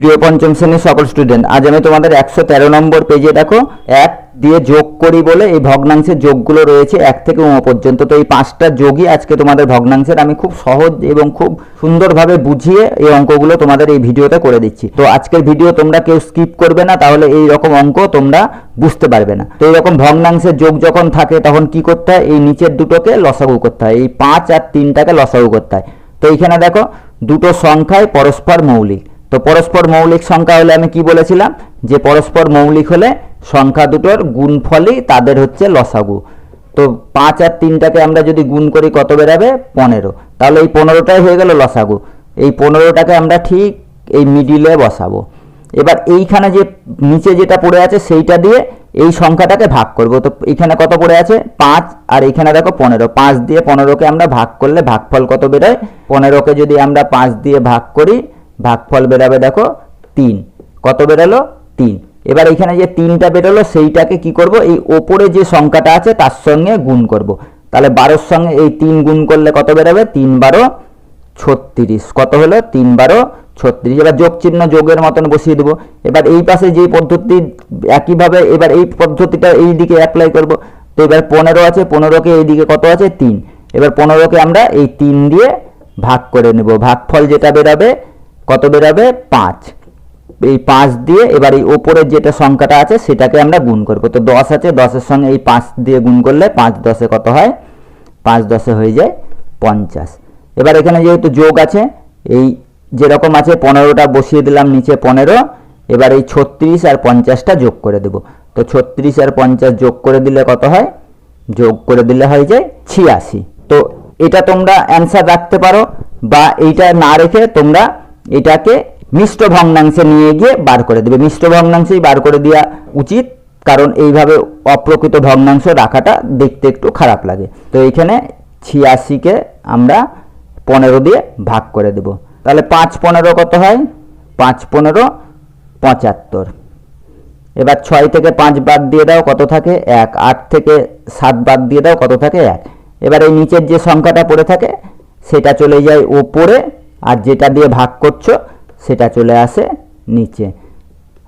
প্রিয় পঞ্চম শ্রেণির সকল স্টুডেন্ট আজ আমি তোমাদের একশো তেরো নম্বর পেজে দেখো, এক দিয়ে যোগ করি বলে এই ভগ্নাংশের যোগগুলো রয়েছে এক থেকে উম পর্যন্ত। তো এই পাঁচটা যোগই আজকে তোমাদের ভগ্নাংশের, আমি খুব সহজ এবং খুব সুন্দরভাবে বুঝিয়ে এই অঙ্কগুলো তোমাদের এই ভিডিওতে করে দিচ্ছি। তো আজকের ভিডিও তোমরা কেউ স্কিপ করবে না, তাহলে এই রকম অঙ্ক তোমরা বুঝতে পারবে না। তো এইরকম ভগ্নাংশের যোগ যখন থাকে, তখন কি করতে হয়? এই নিচের দুটোকে লসাগু করতে হয়, এই পাঁচ আর তিনটাকে লসাগু করতে হয়। তো এইখানে দেখো, দুটো সংখ্যায় পরস্পর মৌলিক। তো পরস্পর মৌলিক সংখ্যা হলে আমি কি বলেছিলাম? যে পরস্পর মৌলিক হলে সংখ্যা দুটোর গুণফলই তাদের হচ্ছে লসাগু। তো পাঁচ আর তিনটাকে আমরা যদি গুণ করি কত বেরাবে? পনেরো। তাহলে এই পনেরোটাই হয়ে গেল লসাগু। এই পনেরোটাকে আমরা ঠিক এই মিডিলে বসাবো। এবার এইখানে যে নিচে যেটা পড়ে আছে সেইটা দিয়ে এই সংখ্যাটাকে ভাগ করব। তো এখানে কত পড়ে আছে? পাঁচ। আর এখানে দেখো পনেরো। পাঁচ দিয়ে পনেরোকে আমরা ভাগ করলে ভাগফল কত বেরোয়? পনেরোকে যদি আমরা পাঁচ দিয়ে ভাগ করি ভাগফল বেরাবে দেখো তিন। কত বেরোলো? তিন। এবার এখানে যে তিনটা বেরোলো, সেইটাকে কি করব? এই ওপরে যে সংখ্যাটা আছে, তার সঙ্গে গুণ করব। তাহলে বারোর সঙ্গে এই তিন গুণ করলে কত বেরোবে? তিন বারো ছত্রিশ। কত হলো? তিন বারো ছত্রিশ। এবার যোগ চিহ্ন যোগের মতন বসিয়ে দেবো। এবার এই পাশে যে পদ্ধতি একইভাবে, এবার এই পদ্ধতিটা এই দিকে অ্যাপ্লাই করব। তো এবার পনেরো আছে, পনেরোকে এই দিকে কত আছে? তিন। এবার পনেরোকে আমরা এই তিন দিয়ে ভাগ করে নেব। ভাগফল যেটা বেরাবে কত বেরাবে? পাঁচ। এই পাঁচ দিয়ে এবার এই ওপরের যেটা সংখ্যাটা আছে, সেটাকে আমরা গুণ করব। তো দশ আছে, দশের সঙ্গে এই পাঁচ দিয়ে গুণ করলে পাঁচ দশে কত হয়? পাঁচ দশে হয়ে যায় পঞ্চাশ। এবার এখানে যেহেতু যোগ আছে, এই যেরকম আছে পনেরোটা বসিয়ে দিলাম নিচে পনেরো, এবার এই ছত্রিশ আর পঞ্চাশটা যোগ করে দেব। তো ছত্রিশ আর পঞ্চাশ যোগ করে দিলে কত হয়? যোগ করে দিলে হয়ে যায় ছিয়াশি। তো এটা তোমরা অ্যান্সার রাখতে পারো, বা এইটা না রেখে তোমরা এটাকে মিষ্ট ভগ্নাংশে নিয়ে গিয়ে বার করে দেবে। মিষ্ট ভগ্নাংশেই বার করে দেওয়া উচিত, কারণ এইভাবে অপ্রকৃত ভগ্নাংশ রাখাটা দেখতে একটু খারাপ লাগে। তো এইখানে ছিয়াশিকে আমরা পনেরো দিয়ে ভাগ করে দেব। তাহলে পাঁচ পনেরো কত হয়? পাঁচ পনেরো পঁচাত্তর। এবার ছয় থেকে পাঁচ বাদ দিয়ে দাও, কত থাকে? এক। আট থেকে সাত বাদ দিয়ে দাও, কত থাকে? এক। এবার এই নিচের যে সংখ্যাটা পড়ে থাকে, সেটা চলে যায় ওপরে। যেটা দিয়ে ভাগ করছ, সেটা চলে আসে নিচে।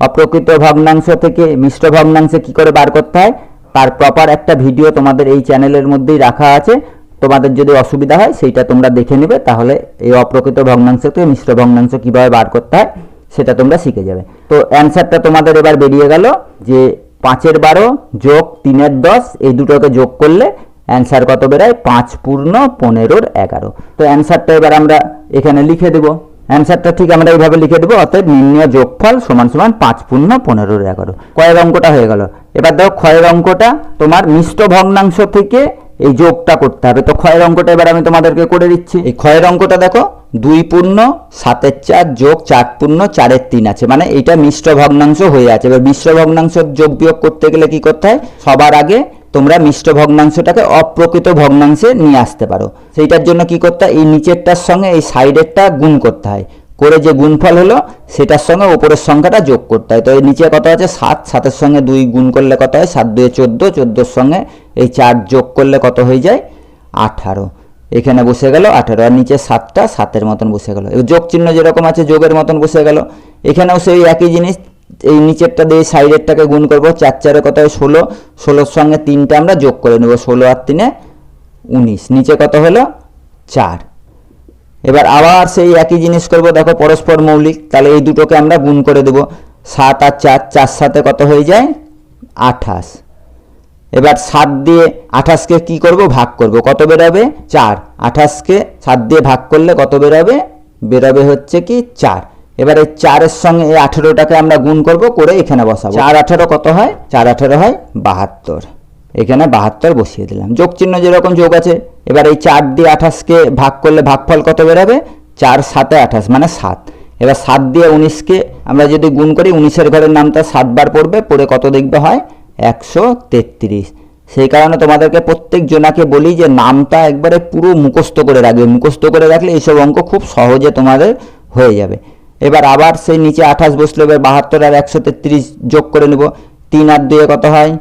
অপ্রকৃত ভগ্নাংশ থেকে মিশ্র ভগ্নাংশে কি করে বার করতে হয়? তার প্রপার একটা ভিডিও তোমাদের এই চ্যানেলের মধ্যেই রাখা আছে। তোমাদের যদি অসুবিধা হয়, সেইটা তোমরা দেখে নেবে, তাহলে এই অপ্রকৃত ভগ্নাংশ থেকে মিশ্র ভগ্নাংশ কীভাবে বার করতে হয়, সেটা তোমরা শিখে যাবে। তো অ্যান্সারটা তোমাদের এবার বেরিয়ে গেল যে পাঁচের বারো যোগ তিনের দশ, এই দুটোকে যোগ করলে অ্যান্সার কত বেরোয়? পাঁচ পূর্ণ পনেরোর এগারো। তো অ্যান্সারটা এবার আমরা এখানে লিখে দেবো। অ্যান্সারটা ঠিক আমরা এইভাবে লিখে দেবো, অতএব নির্ণয় যোগফল সমান সমান পাঁচ পূর্ণ পনেরোর এগারো। কয়ের অঙ্কটা হয়ে গেল। এবার দেখো, ক্ষয়ের অঙ্কটা তোমার মিষ্ট ভগ্নাংশ থেকে এই যোগটা করতে হবে। তো ক্ষয়ের অঙ্কটা এবার আমি তোমাদেরকে করে দিচ্ছি। এই ক্ষয়ের অঙ্কটা দেখো, দুই পূর্ণ, সাতের চার যোগ চার পূর্ণ, চারের তিন আছে। মানে এটা মিশ্র ভগ্নাংশ হয়ে আছে। এবার মিশ্র ভগ্নাংশ যোগ বিয়োগ করতে গেলে কি করতে হয়? সবার আগে তোমরা মিষ্ট ভগ্নাংশটাকে অপ্রকৃত ভগ্নাংশে নিয়ে আসতে পারো। সেইটার জন্য কি করতে হয়? এই নিচেরটার সঙ্গে এই সাইডেরটা গুণ করতে হয়। করে যে গুণফল হলো, সেটার সঙ্গে ওপরের সংখ্যাটা যোগ করতে হয়। তো এই নিচে কত আছে? সাত। সাতের সঙ্গে দুই গুণ করলে কত হয়? সাত দুয়ে চোদ্দ। চোদ্দোর সঙ্গে এই চার যোগ করলে কত হয়ে যায়? আঠারো। এখানে বসে গেল আঠারো। আর নিচে সাতটা, সাতের মতন বসে গেল। যোগ চিহ্ন যেরকম আছে, যোগের মতন বসে গেল। এখানেও সেই একই জিনিস। এই নিচেরটা দিয়ে সাইডেরটাকে গুণ করব, চার চারে কত হয়? ষোলো। ষোলোর সঙ্গে তিনটা আমরা যোগ করে নেব, ষোলো আর তিনে উনিশ। নিচে কত হলো? চার। এবার আবার সেই একই জিনিস করব, দেখো পরস্পর মৌলিক, তাহলে এই দুটোকে আমরা গুণ করে দেব। সাত আর চার চার সাথে কত হয়ে যায়? আঠাশ। এবার সাত দিয়ে আঠাশকে কি করব? ভাগ করব। কত বেরোবে? চার। আঠাশকে সাত দিয়ে ভাগ করলে কত বেরোবে? বেরোবে হচ্ছে কি? চার। এবার এই চারের সঙ্গে এই আঠেরোটাকে আমরা গুণ করব, করে এখানে বসাবো। চার আঠেরো কত হয়? চার আঠেরো হয় বাহাত্তর। এখানে বাহাত্তর বসিয়ে দিলাম। যোগ চিহ্ন যেরকম যোগ আছে, এবার এই চার দিয়ে আঠাশকে ভাগ করলে ভাগফল কত বেরোবে? চার সাতে আঠাশ মানে সাত। এবার সাত দিয়ে উনিশকে আমরা যদি গুণ করি, উনিশের ঘরের নামটা সাতবার পড়বে, পড়ে কত দেখবে হয়? একশো তেত্রিশ। সেই কারণে তোমাদেরকে প্রত্যেক জনাকে বলি যে নামটা একবারে পুরো মুখস্থ করে রাখবে। মুখস্থ করে রাখলে এইসব অঙ্ক খুব সহজে তোমাদের হয়ে যাবে। এবার আবার সেই নিচে আঠাশ বসল এবার বাহাত্তর আর একশো তেত্রিশ যোগ করে নেব। তিন আর দুয়ে কত হয়?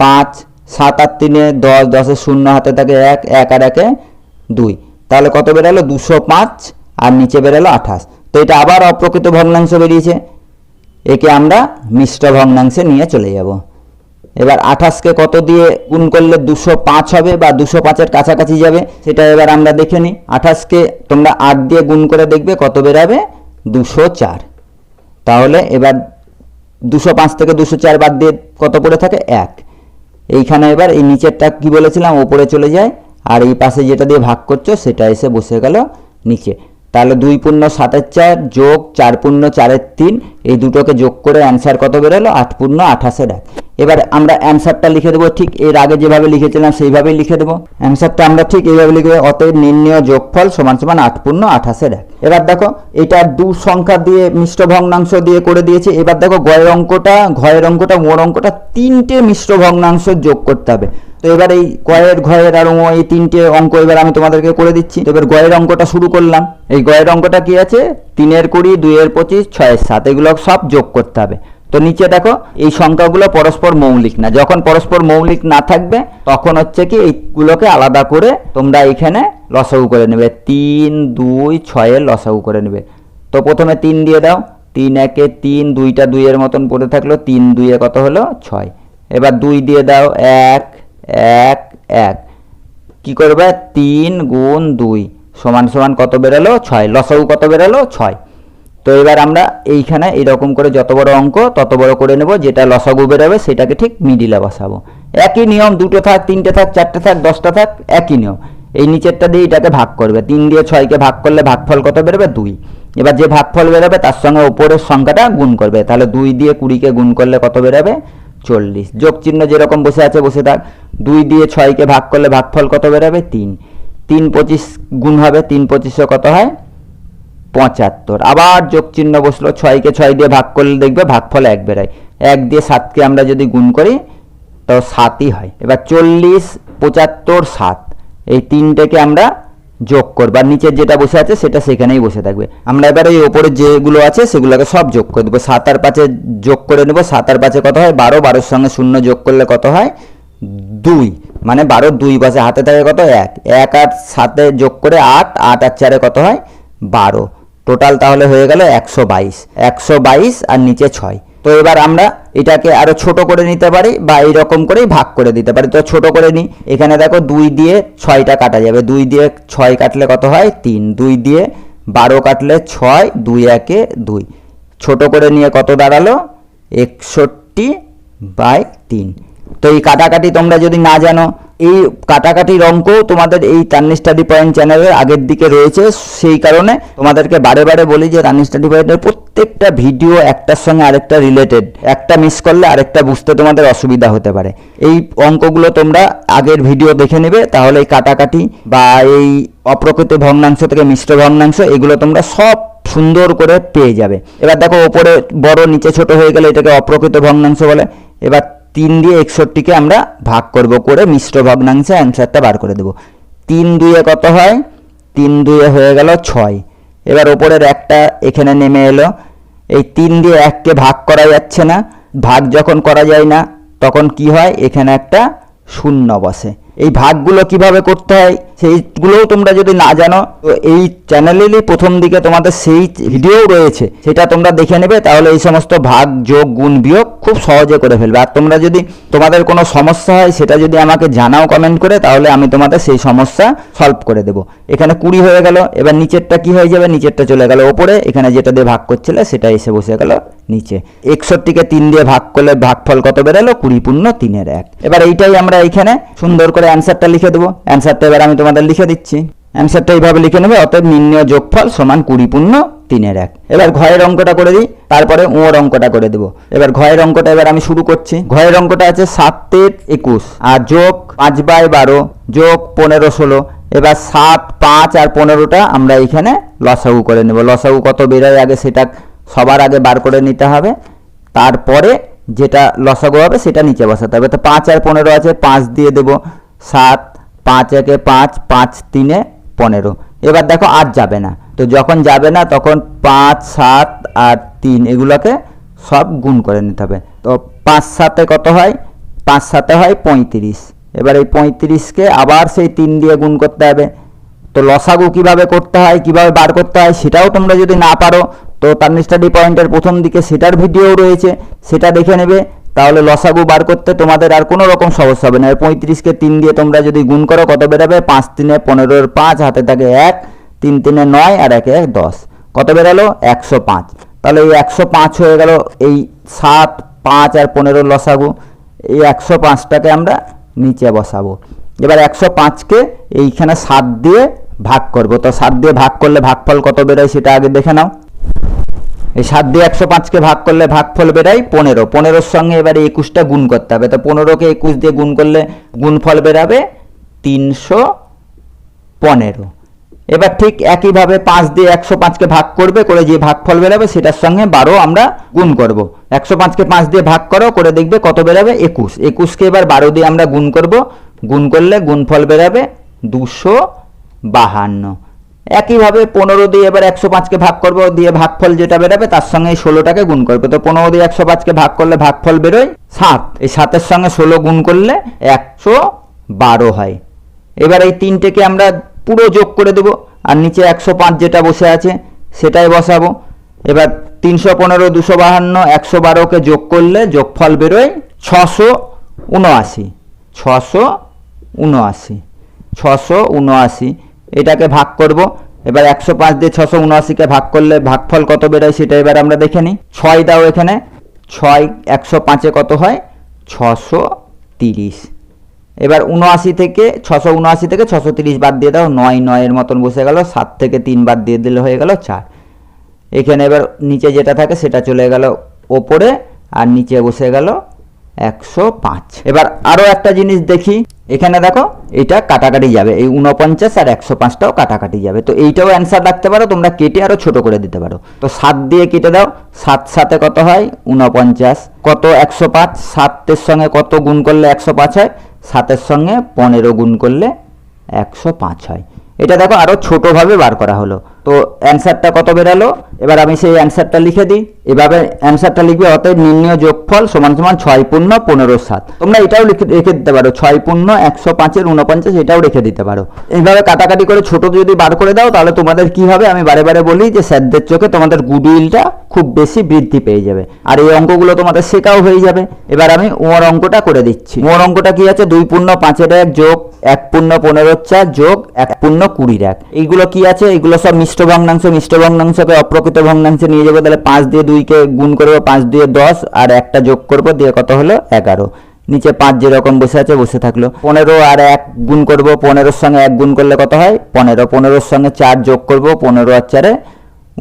পাঁচ, সাত আর তিনে দশ দশের শূন্য, হাতে থাকে এক এক আর একে দুই। তাহলে কত বেরোলো? দুশো পাঁচ আর নিচে বেরোলো আঠাশ। তো এটা আবার অপ্রকৃত ভগ্নাংশ বেরিয়েছে। একে আমরা মিশ্র ভগ্নাংশে নিয়ে চলে যাব। এবার আঠাশকে কত দিয়ে গুণ করলে দুশো পাঁচ হবে বা দুশো পাঁচের কাছাকাছি যাবে, সেটা এবার আমরা দেখে নিই। আঠাশকে তোমরা আট দিয়ে গুণ করে দেখবে কত বেরাবে? দুশো চার। তাহলে এবার দুশো পাঁচ থেকে দুশো চার বাদ দিয়ে কত পড়ে থাকে? এক। এইখানে এবার এই নিচেরটা কি বলেছিলাম? ওপরে চলে যায়। আর এই পাশে যেটা দিয়ে ভাগ করছ, সেটা এসে বসে গেল নিচে। তাহলে দুই পূর্ণ সাতের চার যোগ চার পূর্ণ চারের তিন, এই দুটোকে যোগ করে অ্যান্সার কত বেরোলো? আট পূর্ণ আঠাশের এক। এবার আমরা অ্যান্সারটা লিখে দেবো, ঠিক এর আগে যেভাবে লিখেছিলাম সেইভাবেই লিখে দেবো। অ্যান্সারটা আমরা ঠিক এইভাবে লিখে দেবো, অতএব নির্ণয় যোগফল সমান সমান আট পূর্ণ আঠাশের এক। এবার দেখো, এটা দু সংখ্যা দিয়ে মিশ্র ভগ্নাংশ দিয়ে করে দিয়েছে। এবার দেখো, গয়ের অঙ্কটা, ঘয়ের অঙ্কটা, মোর অঙ্কটা, তিনটে মিশ্র ভগ্নাংশ যোগ করতে হবে। তো এবার এই গয়ের, ঘয়ের আর ও এই তিনটে অঙ্ক এবার আমি তোমাদেরকে করে দিচ্ছি। তো এবার গয়ের অঙ্কটা শুরু করলাম। এই গয়ের অঙ্কটা কি আছে? তিনের কুড়ি, দুইয়ের পঁচিশ, ছয়ের সাত, এগুলো সব যোগ করতে হবে। তো নিচে দেখো, এই সংখ্যাগুলো পরস্পর মৌলিক না। যখন পরস্পর মৌলিক না থাকবে, তখন হচ্ছে কি এইগুলোকে আলাদা করে তোমরা এখানে লসাগু করে নেবে। তিন, দুই, ছয়ের লসাগু করে নেবে। তো প্রথমে তিন দিয়ে দাও। তিন, একে তিন, দুইটা দুইয়ের মতন পড়ে থাকল। তিন, দুইয়ে কত হলো? ছয়। এবার দুই দিয়ে দাও। এক এক এক। কি করবে? তিন গুণ দুই। সমান সমান কত বেরোলো? ছয়। লসাগু কত বেরোলো? ছয়। তো এবার আমরা এইখানে এইরকম করে যত বড় অঙ্ক, তত বড় করে নেব, যেটা লসাগু বেরোবে সেটাকে ঠিক মিডিলে বসাবো। একই নিয়ম, দুটো থাক, তিনটে থাক, চারটে থাক, দশটা থাক, একই নিয়ম। এই নিচেরটা দিয়ে এটাকে ভাগ করবে। তিন দিয়ে ছয়কে ভাগ করলে ভাগফল কত বেরোবে? দুই। এবার যে ভাগফল বেরোবে, তার সঙ্গে ওপরের সংখ্যাটা গুণ করবে। তাহলে দুই দিয়ে কুড়িকে গুণ করলে কত বেরোবে? চল্লিশ। যোগ চিহ্ন যেরকম বসে আছে, বসে থাক। দুই দিয়ে ছয়কে ভাগ করলে ভাগফল কত বেরোবে? তিন। তিন পঁচিশ গুণ হবে, তিন পঁচিশে কত হয়? পঁচাত্তর। আবার যোগ চিহ্ন বসল, ছয়কে ছয় দিয়ে ভাগ করলে দেখবে ভাগফল এক বেরোয়। এক দিয়ে সাতকে আমরা যদি গুণ করি, তো সাতই হয়। এবার চল্লিশ, পঁচাত্তর, সাত, এই তিনটেকে আমরা যোগ করব। আর নিচের যেটা বসে আছে, সেটা সেখানেই বসে থাকবে। আমরা এবার এই ওপরে যেগুলো আছে, সেগুলোকে সব যোগ করে দেবো। সাত আর পাঁচে যোগ করে নেব। সাত আর পাঁচে কত হয়? বারো। বারোর সঙ্গে শূন্য যোগ করলে কত হয়? দুই। মানে বারো দুই পাশে হাতে থাকে কত? এক। এক আর সাতে যোগ করে আট আট আর চারে কত হয়? বারো। টোটাল তাহলে হয়ে গেল একশো বাইশ। একশো বাইশ আর নিচে ছয়। তো এবার আমরা এটাকে আরও ছোট করে নিতে পারি বা এইরকম করেই ভাগ করে দিতে পারি। তো ছোট করে নিই। এখানে দেখো দুই দিয়ে ছয়টা কাটা যাবে। দুই দিয়ে ছয় কাটলে কত হয়? তিন। দুই দিয়ে বারো কাটলে ছয়, দুই একে দুই। ছোট করে নিয়ে কত দাঁড়াল? একষট্টি বাই তিন। তো এই কাটাকাটি তোমরা যদি না জানো, এই কাটাকাটির অঙ্ক তোমাদের এই তান্নি স্টাডি পয়েন্ট চ্যানেলের আগের দিকে রয়েছে। সেই কারণে তোমাদেরকে বারে বারে বলি যে তান্নি স্টাডি পয়েন্টের প্রত্যেকটা ভিডিও একটার সঙ্গে আরেকটা রিলেটেড একটা মিস করলে আরেকটা বুঝতে তোমাদের অসুবিধা হতে পারে। এই অঙ্কগুলো তোমরা আগের ভিডিও দেখে নেবে, তাহলে এই কাটাকাটি বা এই অপ্রকৃত ভগ্নাংশ থেকে মিশ্র ভগ্নাংশ, এগুলো তোমরা সব সুন্দর করে পেয়ে যাবে। এবার দেখো, ওপরে বড়, নিচে ছোট হয়ে গেলে এটাকে অপ্রকৃত ভগ্নাংশ বলে। এবার তিন দিয়ে একষট্টিকে আমরা ভাগ করব করে মিশ্র ভগ্নাংশে অ্যান্সারটা বার করে দেব। তিন দুয়ে কত হয়? তিন দুয়ে হয়ে গেল ছয়। এবার ওপরের একটা এখানে নেমে এলো। এই তিন দিয়ে এককে ভাগ করা যাচ্ছে না। ভাগ যখন করা যায় না, তখন কি হয়? এখানে একটা শূন্য বসে। এই ভাগগুলো কীভাবে করতে হয়, সেইগুলোও তোমরা যদি না জানো, তো এই চ্যানেলেরই প্রথম দিকে তোমাদের সেই ভিডিও রয়েছে। সেটা তোমরা দেখে নেবে, তাহলে এই সমস্ত ভাগ, যোগ, গুণ, বিয়োগ খুব সহজে করে ফেলবে। আর তোমরা যদি তোমাদের কোনো সমস্যা হয়, সেটা যদি আমাকে জানাও কমেন্ট করে, তাহলে আমি তোমাদের সেই সমস্যা সলভ করে দেবো। এখানে কুড়ি হয়ে গেল, এবার নিচেরটা কি হয়ে যাবে? নিচেরটা চলে গেল ওপরে, এখানে যেটা দিয়ে ভাগ করছিলে, সেটা এসে বসে গেল নিচে। একষট্টিকে তিন দিয়ে ভাগ করলে ভাগফল কত বেরোলো? কুড়ি পূর্ণ তিনের এক। এবার এইটাই আমরা এইখানে সুন্দর করে অ্যান্সারটা লিখে দেবো। অ্যান্সারটা এবার আমি তোমাদের লিখে দিচ্ছি। অ্যান্সারটা এইভাবে লিখে নেবে, অতএব নির্ণয় যোগফল সমান কুড়ি পূর্ণ তিনের এক। এবার ঘয়ের অঙ্কটা করে দিই, তারপরে ওর অঙ্কটা করে দেবো। এবার ঘয়ের অঙ্কটা এবার আমি শুরু করছি। ঘয়ের অঙ্কটা আছে সাতের একুশ, আর যোগ পাঁচ বাই বারো, যোগ পনেরো ষোলো। এবার সাত, পাঁচ আর পনেরোটা আমরা এখানে লসাগু করে নেব। লসাগু কত বেরোয় আগে সেটা সবার আগে বার করে নিতে হবে। তারপরে যেটা লসাগু হবে সেটা নিচে বসাতে হবে। তো পাঁচ আর পনেরো আছে, পাঁচ দিয়ে দেব সাত, পাঁচ একে পাঁচ পাঁচ তিনে পনেরো। এবার দেখো আর যাবে না। তো যখন যাবে না, তখন পাঁচ, সাত আর তিন এগুলোকে সব গুণ করে নিতে হবে। তো পাঁচ সাতে কত হয়? পাঁচ সাতে হয় পঁয়ত্রিশ। এবার এই পঁয়ত্রিশকে আবার সেই তিন দিয়ে গুণ করতে হবে। তো লসাগু কীভাবে করতে হয়, কীভাবে বার করতে হয়, সেটাও তোমরা যদি না পারো তো তার স্টাডি পয়েন্টের প্রথম দিকে সেটার ভিডিও রয়েছে, সেটা দেখে নেবে। তাহলে লসাগু বার করতে তোমাদের আর কোনো রকম সমস্যা হবে না। পঁয়ত্রিশকে তিন দিয়ে তোমরা যদি গুণ করো, কত বেরাবে? পাঁচ তিনে পনেরোর পাঁচ, হাতে থাকে এক, তিন তিনে নয়, আর একে এক দশ। কত বেরালো? একশো পাঁচ। তাহলে এই একশো পাঁচ হয়ে গেল এই সাত, পাঁচ আর পনেরো লসাগু। এই একশো পাঁচটাকে আমরা নিচে বসাবো। এবার একশো পাঁচকে এইখানে সাত দিয়ে ভাগ করব। তো সাত দিয়ে ভাগ করলে ভাগফল কত বেরোয় সেটা আগে দেখে নাও। এই সাত দিয়ে একশো পাঁচকে ভাগ করলে ভাগফল বেরায় পনেরো। পনেরোর সঙ্গে এবারে একুশটা গুণ করতে হবে। তো পনেরোকে একুশ দিয়ে গুণ করলে গুণফল বেরাবে তিনশো পনেরো। এবার ঠিক একইভাবে পাঁচ দিয়ে একশো পাঁচকে ভাগ করবে, করে যে ভাগফল বেরাবে সেটার সঙ্গে বারো আমরা গুণ করব। একশো পাঁচকে পাঁচ দিয়ে ভাগ করো, করে দেখবে কত বেরাবে? একুশ। একুশকে এবার বারো দিয়ে আমরা গুণ করব। গুণ করলে গুণফল বেরাবে দুশো বাহান্ন। একইভাবে পনেরো দিয়ে এবার একশো পাঁচকে ভাগ করব, দিয়ে ভাগফল যেটা বেরোবে তার সঙ্গে ষোলোটাকে গুণ করবে। তো পনেরো দিয়ে একশো পাঁচকে ভাগ করলে ভাগফল বেরোয় সাত। এই সাতের সঙ্গে ষোলো গুণ করলে একশো বারো হয়। এবার এই তিনটেকে আমরা পুরো যোগ করে দেব, আর নিচে একশো পাঁচ যেটা বসে আছে সেটাই বসাবো। এবার তিনশো পনেরো, দুশো বাহান্ন, একশো বারোকে যোগ করলে যোগফল বেরোয় ছশো উনআশি। ছশো উনআশি। ছশো উনআশি। এটাকে ভাগ করব। এবার একশো পাঁচ দিয়ে ছশো উনআশিকে ভাগ করলে ভাগফল কত বেরোয় সেটা এবার আমরা দেখে নিই। ছয় দাও এখানে। ছয় একশো পাঁচে কত হয়? ছশো তিরিশ। এবার উনআশি থেকে, ছশো উনআশি থেকে ছশো তিরিশ বাদ দিয়ে দাও। নয় নয়ের মতন বসে গেল। সাত থেকে তিন বাদ দিয়ে দিলে হয়ে গেল চার। এখানে এবার নিচে যেটা থাকে সেটা চলে গেল ওপরে আর নিচে বসে গেল একশো পাঁচ। এবার আরও একটা জিনিস দেখি। এখানে দেখো, এটা কাটাকাটি যাবে। এই উনপঞ্চাশ আর একশো পাঁচটাও কাটাকাটি যাবে। তো এইটাও অ্যান্সার রাখতে পারো, তোমরা কেটে আরও ছোট করে দিতে পারো। তো সাত দিয়ে কেটে দাও, সাত সাতে কত হয়? উনপঞ্চাশ কত? একশো পাঁচ। সাতের সঙ্গে কত গুণ করলে একশো পাঁচ হয়? সাতের সঙ্গে পনেরো গুণ করলে একশো পাঁচ হয়। এটা দেখো আরও ছোটোভাবে বার করা হলো। তো অ্যান্সারটা কত বেরালো? এবার আমি সেই অ্যান্সারটা লিখে দিই। এভাবে অ্যান্সারটা লিখবে, অতএব নির্ণয় যোগফল সমান সমান ছয় পূর্ণ পনেরো সাত। তোমরা এটাও লিখে, রেখে দিতে পারো। ছয় পূর্ণ একশো পাঁচের উনপঞ্চাশ এটাও রেখে দিতে পারো। এইভাবে কাটাকাটি করে ছোট যদি বার করে দাও, তাহলে তোমাদের কি হবে? আমি বারে বারে বলি যে স্যারদের চোখে তোমাদের গুডউইলটা খুব বেশি বৃদ্ধি পেয়ে যাবে। আর এই অঙ্কগুলো তোমাদের শেখাও হয়ে যাবে। এবার আমি ওর অঙ্কটা করে দিচ্ছি। ওর অঙ্কটা কি আছে? দুই পূর্ণ পাঁচের এক যোগ, এক পূর্ণ পনেরো চার যোগ, এক পূর্ণ কুড়ির এক। এইগুলো কি আছে? এইগুলো সব মিশ্র ভগ্নাংশ মিশ্র ভগ্নাংশকে অপ্রকৃত ভগ্নাংশে নিয়ে যাব, তাহলে পাঁচ দিয়ে দুইকে গুণ করব, পাঁচ দিয়ে দশ, আর একটা যোগ করব, দিয়ে কত হলো? এগারো। নিচে পাঁচ যেরকম বসে আছে, বসে থাকল। পনেরো আর এক গুণ করব, পনেরোর সঙ্গে এক গুণ করলে কত হয়? পনেরো। পনেরোর সঙ্গে চার যোগ করব, পনেরো আর চারে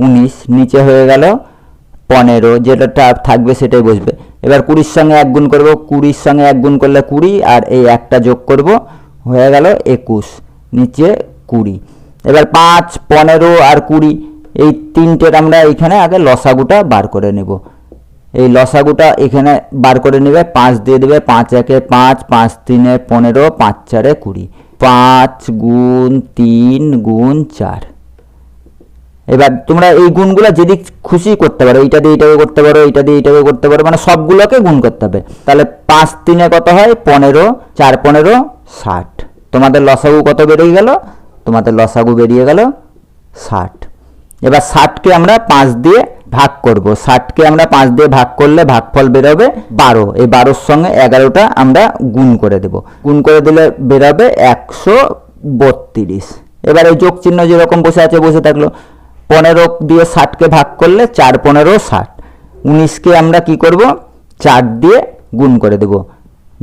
উনিশ। নিচে হয়ে গেল পনেরো। যেটা থাকবে সেটাই বসবে। এবার কুড়ির সঙ্গে এক গুণ করব, কুড়ির সঙ্গে এক গুণ করলে কুড়ি, আর এই একটা যোগ করব, হয়ে গেল একুশ। নিচে কুড়ি। এবার পাঁচ, পনেরো আর কুড়ি, এই তিনটের আমরা এখানে আগে লসাগুটা বার করে নেব। এই লসাগুটা এখানে বার করে নেবে, পাঁচ দিয়ে দেবে, পাঁচ একে পাঁচ পাঁচ তিনে পনেরো, পাঁচ চারে কুড়ি। পাঁচ গুণ তিন গুণ চার। এবার তোমরা এই গুণগুলো যেদিক খুশি করতে পারো, এইটা দিয়ে এইটাকে করতে পারো, এইটা দিয়ে এইটাকে করতে পারো মানে সবগুলোকে গুণ করতে হবে। তাহলে পাঁচ তিনে কত হয়? পনেরো, চার পনেরো, ষাট। তোমাদের লসাগু কত বেরিয়ে গেল? তোমাদের লসাগু বেরিয়ে গেল ষাট। এবার ষাটকে আমরা পাঁচ দিয়ে ভাগ করব। ষাটকে আমরা পাঁচ দিয়ে ভাগ করলে ভাগফল বেরোবে বারো। এই বারোর সঙ্গে এগারোটা আমরা গুণ করে দেব। গুণ করে দিলে বেরোবে একশো বত্রিশ। এবার এই যোগ চিহ্ন যেরকম বসে আছে, বসে থাকল। পনেরো দিয়ে ষাটকে ভাগ করলে চার, পনেরো, ষাট। উনিশকে আমরা কি করব? চার দিয়ে গুণ করে দেব।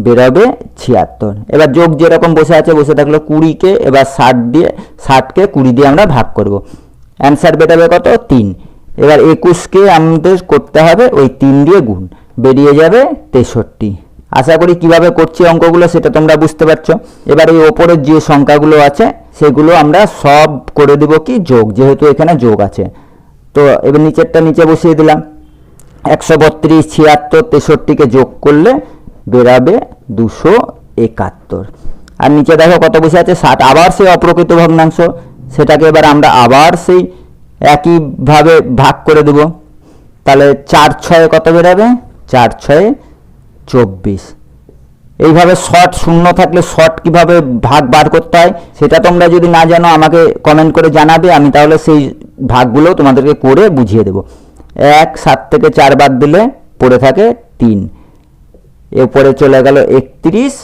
বেরোবে ছিয়াত্তর। এবার যোগ যেরকম বসে আছে, বসে থাকল কুড়িকে, এবার ষাট দিয়ে, ষাটকে কুড়ি দিয়ে আমরা ভাগ করব। অ্যান্সার বেরোবে কত? তিন। এবার একুশকে আমাদের করতে হবে ওই তিন দিয়ে গুণ। বেরিয়ে যাবে তেষট্টি। আশা করি কীভাবে করছি অঙ্কগুলো সেটা তোমরা বুঝতে পারছ। এবার এই ওপরের যে সংখ্যাগুলো আছে, সেগুলো আমরা সব করে দিব কি? যোগ, যেহেতু এখানে যোগ আছে। তো এবার নিচেরটা নিচে বসিয়ে দিলাম। একশো বত্রিশ, ছিয়াত্তর, তেষট্টিকে যোগ করলে বেরাবে দুশো একাত্তর। আর নিচে দেখো কত বসে আছে? ষাট আবার সেই অপ্রকৃত ভগ্নাংশ। সেটাকে এবার আমরা আবার সেই একইভাবে ভাগ করে দেব। তাহলে চার ছয়ে কত বেরাবে চার ছয়ে চব্বিশ। এইভাবে শর্ট শূন্য থাকলে শর্ট কীভাবে ভাগ বার করতে হয়, সেটা তোমরা যদি না জানো, আমাকে কমেন্ট করে জানাবে। আমি তাহলে সেই ভাগগুলো তোমাদেরকে করে বুঝিয়ে দেবো। এক, সাত থেকে চার বাদ দিলে পড়ে থাকে তিন। এরপরে চলে গেল একত্রিশ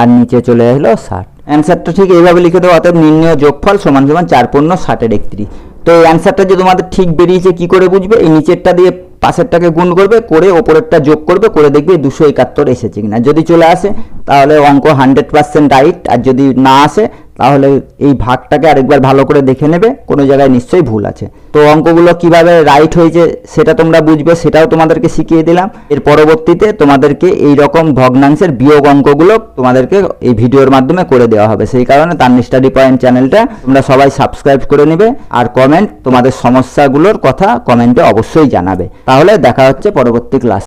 আর নিচে চলে আসলো ষাট। অ্যান্সারটা ঠিক এইভাবে লিখে দেবো অতএব নির্ণয় যোগফল সমান সমান চার পূর্ণ ষাটের একত্রিশ। তো এই অ্যান্সারটা যে তোমাদের ঠিক বেরিয়েছে, কি করে বুঝবে? এই নিচেরটা দিয়ে পাশেরটাকে গুণ করবে, করে ওপরেরটা যোগ করবে, করে দেখবে দুশো একাত্তর এসেছে কিনা। যদি চলে আসে, তাহলে অঙ্ক হান্ড্রেড পার্সেন্ট রাইট আর যদি না আসে তাহলে এই ভাগটাকে আরেকবার ভালো করে দেখে নেবে, কোনো জায়গায় নিশ্চয়ই ভুল আছে। তো অঙ্কগুলো কীভাবে রাইট হয়েছে সেটা তোমরা বুঝবে, সেটাও তোমাদেরকে শিখিয়ে দিলাম। এর পরবর্তীতে তোমাদেরকে এই রকম ভগ্নাংশের বিয়োগ অঙ্কগুলো তোমাদেরকে এই ভিডিওর মাধ্যমে করে দেওয়া হবে। সেই কারণে তার স্টাডি পয়েন্ট চ্যানেলটা তোমরা সবাই সাবস্ক্রাইব করে নেবে আর কমেন্ট তোমাদের সমস্যাগুলোর কথা কমেন্টে অবশ্যই জানাবে। তাহলে দেখা হচ্ছে পরবর্তী ক্লাস